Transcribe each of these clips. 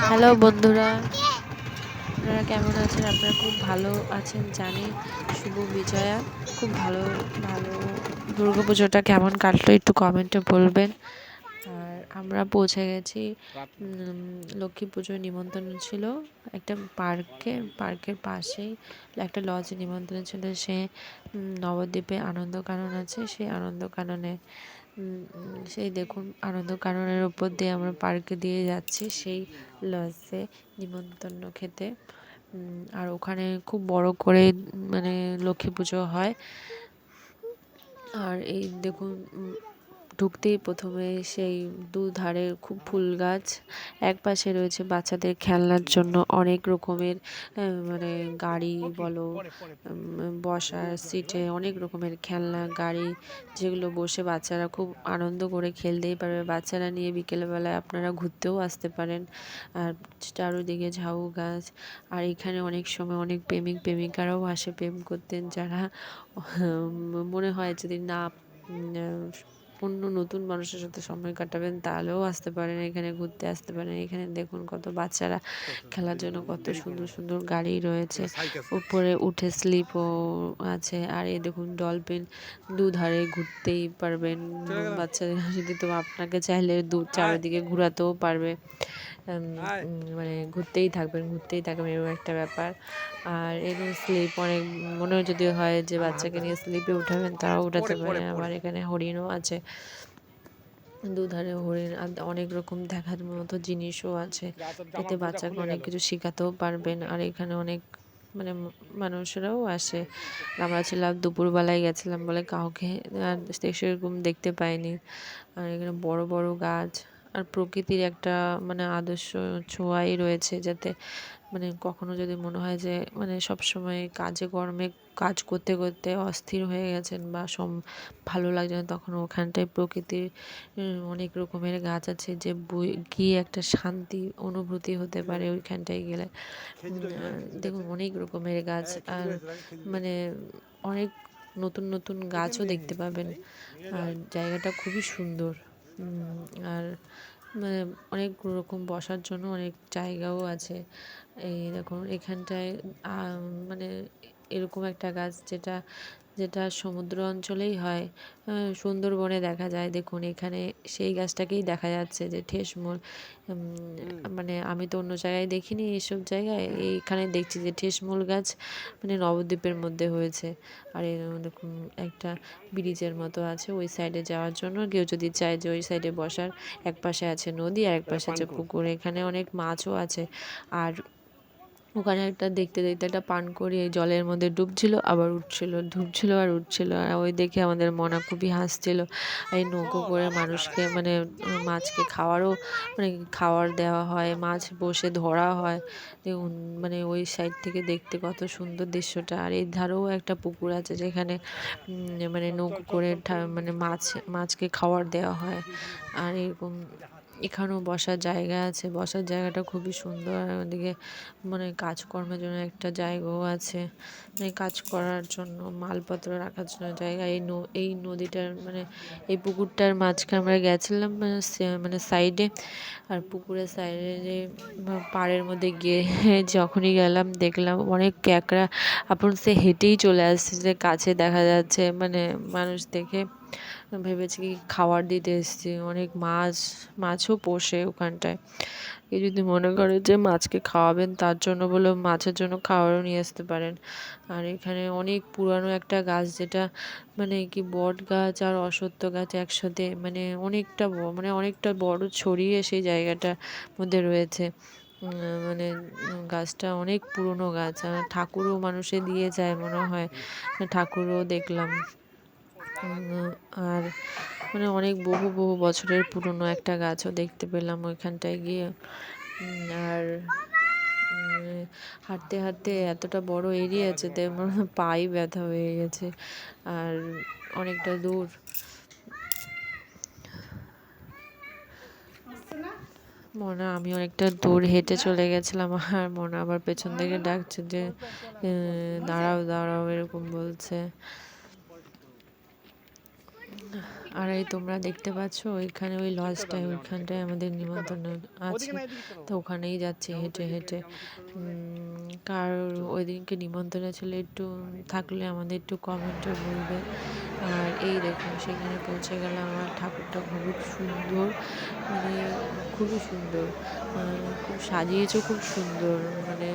Hello বন্ধুরা, আপনারা কেমন আছেন? আপনারা খুব ভালো আছেন, জানি। শুভ বিজয়া। খুব ভালো ভালো দুর্গা পুজোটা কেমন কাটলো একটু কমেন্টে বলবেন। আমরা পৌঁছে গেছি লক্ষ্মী পুজোর নিমন্ত্রণ ছিল। একটা পার্কে পার্কের পাশেই একটা লজে নিমন্ত্রণ ছিল। সে নবদ্বীপে আনন্দ কানন আছে। সেই আনন্দ কাননে সেই দেখুন আনন্দ কাননের উপর দিয়ে আমরা পার্কে দিয়ে যাচ্ছি সেই লজে নিমন্ত্রণ খেতে। আর ওখানে খুব বড় করে মানে লক্ষ্মী পুজো হয়। আর এই দেখুন ঢুকতেই প্রথমে সেই দুধারে খুব ফুল গাছ এক পাশে রয়েছে বাচ্চাদের খেলনার জন্য অনেক রকমের মানে গাড়ি বলো বসার সিটে অনেক রকমের খেলনা গাড়ি যেগুলো বসে বাচ্চারা খুব আনন্দ করে খেলতেই পারবে। বাচ্চারা নিয়ে বিকেলবেলায় আপনারা ঘুরতেও আসতে পারেন। আর চারোদিকে ঝাউ গাছ। আর এখানে অনেক সময় অনেক প্রেমিক প্রেমিকারাও আসে প্রেম করতেন যারা মনে হয় যদি না অন্য নতুন মানুষের সাথে সময় কাটাবেন তাহলেও আসতে পারেন এখানে ঘুরতে আসতে পারেন এখানে দেখুন কত বাচ্চারা খেলার জন্য কত সুন্দর সুন্দর গাড়ি রয়েছে উপরে উঠে স্লিপও আছে আর এ দেখুন ডলফিন দুধারে ঘুরতেই পারবেন। বাচ্চাদের যদি তো আপনাকে চাইলে দু চারিদিকে ঘুরাতেও পারবে। মানে ঘুরতেই থাকবেন ঘুরতেই থাকবেন এরকম একটা ব্যাপার। আর এরকম স্লিপ অনেক মনে যদি হয় যে বাচ্চাকে নিয়ে স্লিপে উঠাবেন তারাও উঠাতে পারে। আবার এখানে হরিণও আছে। দুধারে হরিণ আর অনেক রকম দেখার মতো জিনিসও আছে। এতে বাচ্চাকে অনেক কিছু শেখাতেও পারবেন। আর এখানে অনেক মানে মানুষরাও আসে। আমরা ছিলাম দুপুরবেলায় গেছিলাম বলে কাউকে আর সেরকম দেখতে পাইনি। আর এখানে বড় বড় গাছ। আর প্রকৃতির একটা মানে আদর্শ ছোঁয়াই রয়েছে যাতে মানে কখনো যদি মনে হয় যে মানে সব সময় কাজে কর্মে কাজ করতে করতে অস্থির হয়ে গেছেন বা সম ভালো লাগছে না তখন ওখানটায় প্রকৃতির অনেক রকমের গাছ আছে যে বই গিয়ে একটা শান্তি অনুভূতি হতে পারে ওইখানটায় গেলে। দেখুন অনেক রকমের গাছ আর মানে অনেক নতুন নতুন গাছও দেখতে পাবেন। আর জায়গাটা খুবই সুন্দর। আর মানে অনেক রকম বসার জন্য অনেক জায়গাও আছে। এই দেখুন, এখানটায় মানে এরকম একটা গাছ যেটা যেটা সমুদ্র অঞ্চলেই হয় সুন্দরবনে দেখা যায়। দেখুন এখানে সেই গাছটাকেই দেখা যাচ্ছে যে ঠেসমূল মানে আমি তো অন্য জায়গায় দেখিনি এইসব জায়গায়। এইখানে দেখছি যে ঠেসমূল গাছ মানে নবদ্বীপের মধ্যে হয়েছে। আর এরকম একটা ব্রিজের মতো আছে ওই সাইডে যাওয়ার জন্য। কেউ যদি চায় যে ওই সাইডে বসার এক পাশে আছে নদী আর এক পাশে আছে পুকুর। এখানে অনেক মাছও আছে। আর ওখানে একটা দেখতে দেখতে একটা পানকৌড়ি এই জলের মধ্যে ডুবছিল, আবার উঠছিল ডুবছিল আর উঠছিল। আর ওই দেখে আমাদের মনা খুবই হাসছিল। এই নৌকো করে মানুষকে মানে মাছকে খাওয়ারও মানে খাওয়ার দেওয়া হয়, মাছ বসে ধরা হয়। দেখুন মানে ওই সাইড থেকে দেখতে কত সুন্দর দৃশ্যটা। আর এই ধারেও একটা পুকুর আছে যেখানে মানে নৌকো করে মানে মাছ, মাছকে খাওয়ার দেওয়া হয়। আর এরকম এখানেও বসার জায়গা আছে। বসার জায়গাটা খুবই সুন্দর। আর ওদিকে মানে কাজকর্মের জন্য একটা জায়গাও আছে। মানে কাজ করার জন্য মালপত্র রাখার জন্য জায়গা। এই ন- এই নদীটার মানে এই পুকুরটার মাঝখানে আমরা গেছিলাম মানে সে- মানে সাইডে আর পুকুরের সাইডে পাড়ের মধ্যে গিয়ে যখনই গেলাম, দেখলাম অনেক ক্যাকড়া। আপন সে হেঁটেই চলে আসছে। কাছে দেখা যাচ্ছে মানে মানুষ দেখে ভেবেছি কি খাবার দিতে এসেছি। অনেক মাছ, মাছও পোষে ওখানটায়। কেউ যদি মনে করে যে মাছকে খাওয়াবেন, তার জন্য বলে মাছের জন্য খাবারও নিয়ে আসতে পারেন। আর এখানে অনেক পুরানো একটা গাছ যেটা মানে কি বট গাছ আর অশ্বত্থ গাছ একসাথে মানে অনেকটা মানে অনেকটা বড় ছড়িয়ে সেই জায়গাটার মধ্যে রয়েছে। মানে গাছটা অনেক পুরনো গাছ। আর ঠাকুরও মানুষে দিয়ে যায় মনে হয়। ঠাকুরও দেখলাম। আর মানে অনেক বহু বহু বছরের পুরনো একটা গাছও দেখতে পেলাম ওইখানটায় গিয়ে। আর হাঁটতে হাঁটতে এতটা বড় এরিয়া আছে তাই আমার পাই ব্যথা হয়ে গেছে, আর অনেকটা দূর। মনা, আমি অনেকটা দূর হেঁটে চলে গেছিলাম, আর মনা আবার পেছন থেকে ডাকছে যে দাঁড়াও দাঁড়াও, এরকম বলছে। আর এই তোমরা দেখতে পাচ্ছ, ওইখানে ওই লজটায় ওইখানটায় আমাদের নিমন্ত্রণ আছে। তো ওখানেই যাচ্ছি হেঁটে হেঁটে। কার ওই দিনকে নিমন্ত্রণ ছিল একটু, থাকলে আমাদের একটু কমেন্টে বলবে। আর এই দেখুন, সেখানে পৌঁছে গেলাম আমার ঠাকুরটা খুবই সুন্দর মানে খুবই সুন্দর। মানে খুব সাজিয়েছে, খুব সুন্দর। মানে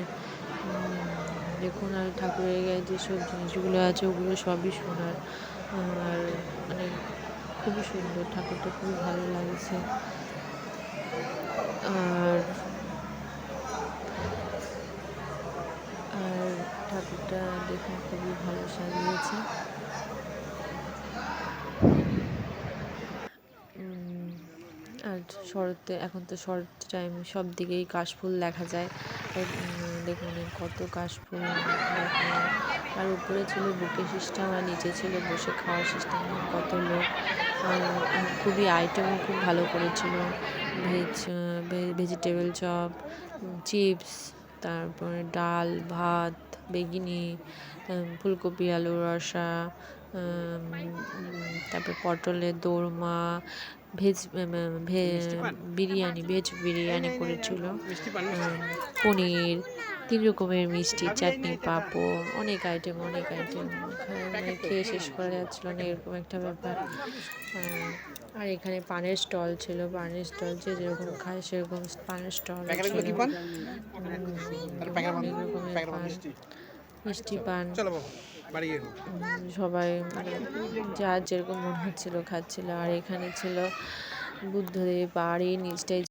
দেখুন আর ঠাকুরের গায়ে যেসব জিনিসগুলো আছে, ওগুলো সবই সোনার। আর মানে খুবই সুন্দর, ঠাকুরটা খুবই ভালো লাগছে। আর আর ঠাকুরটা দেখুন খুবই ভালো সাজিয়েছে। আর শরতে এখন তো শরৎ টাইম সব দিকেই কাশফুল দেখা যায়। দেখুন কত কাশফুল। আর উপরে ছিল বুকে সিস্টেম আর নিচে ছিল বসে খাওয়ার সিস্টেম। কত লোক খুবই আইটেমও খুব ভালো করেছিল। ভেজ ভেজিটেবল চপ, চিপস, তারপরে ডাল, ভাত, বেগিনি ফুলকপি আলু রসা তারপর পটলের দোরমা ভেজ ভে- বিরিয়ানি ভেজ বিরিয়ানি করেছিল। পনির তিন রকমের মিষ্টি চাটনি পাঁপড় অনেক আইটেম অনেক আইটেম মানে খেয়ে শেষ করা যাচ্ছিল না এরকম একটা ব্যাপার। আর এখানে পানের স্টল ছিল পানের স্টল যে যেরকম খায় সেরকম পানের স্টল মিষ্টি। পান। সবাই যার যেরকম মনে হচ্ছিল খাচ্ছিল। আর এখানে ছিল বুদ্ধদেব আর এই নিচটায়